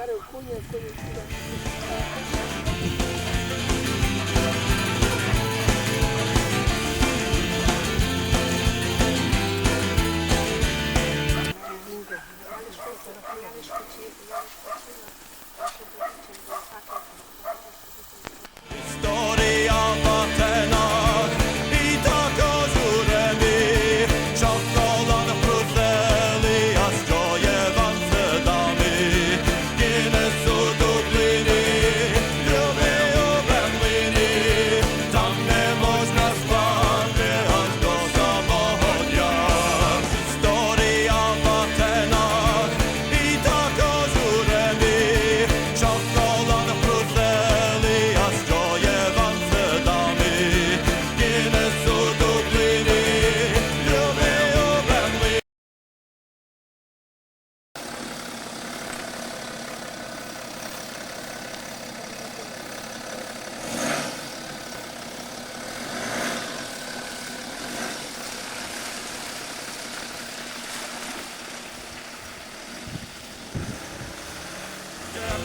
Ударив коня, коня сюди. Historia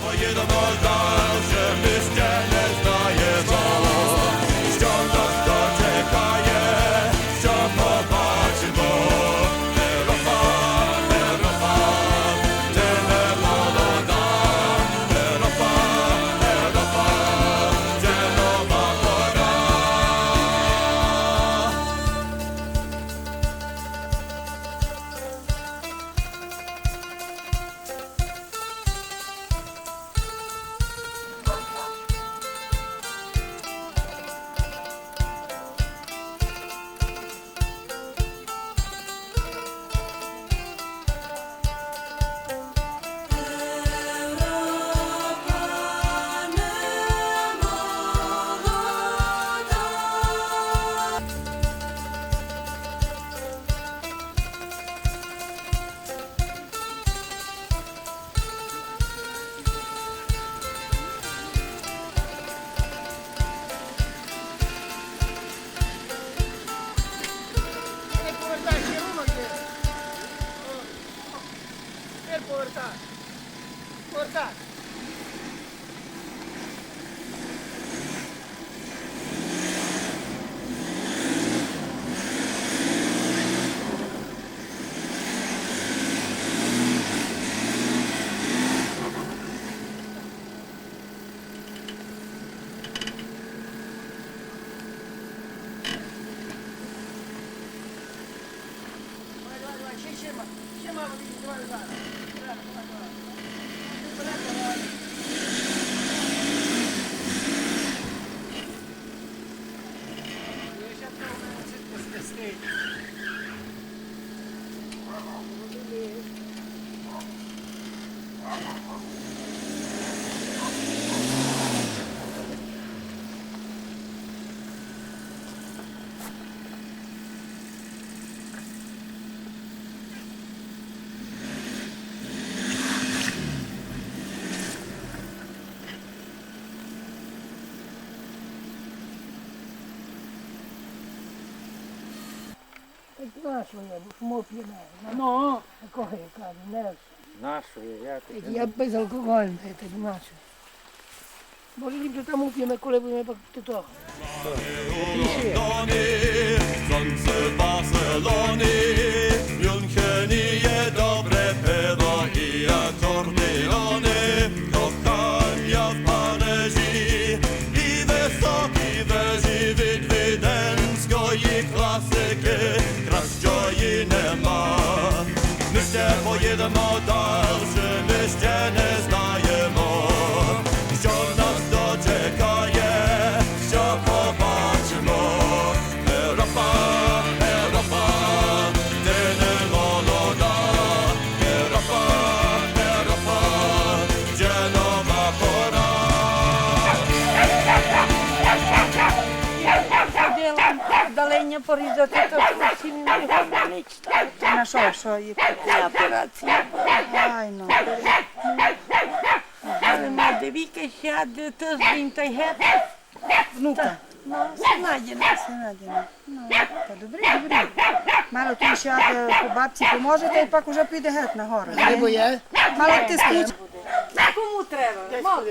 Pojedziemy dalsze, byście ще, ще, ма- ще, Так нашого я був п'яна. Ну, такого я кажу, не Нашої, я таке. Я безалкогольний, це наше. Може ліпше там уп'ємо, коли будемо пак то. Londony, słońce Barcelony, München i je dobre piwo i akordeony, Mr. Boy. Ходила порізати, то всім не говорить. На що, що є такі операції? Ай, ну. Але на девіки сяде, то з ним та гет. Внука. Ну, Синадіна. Синадіна. Ну. Та добре, добре. Мало ти ще е, по бабці поможе, та й пак уже піде геть на гору. Мало ти скуч. Кому треба? Мало,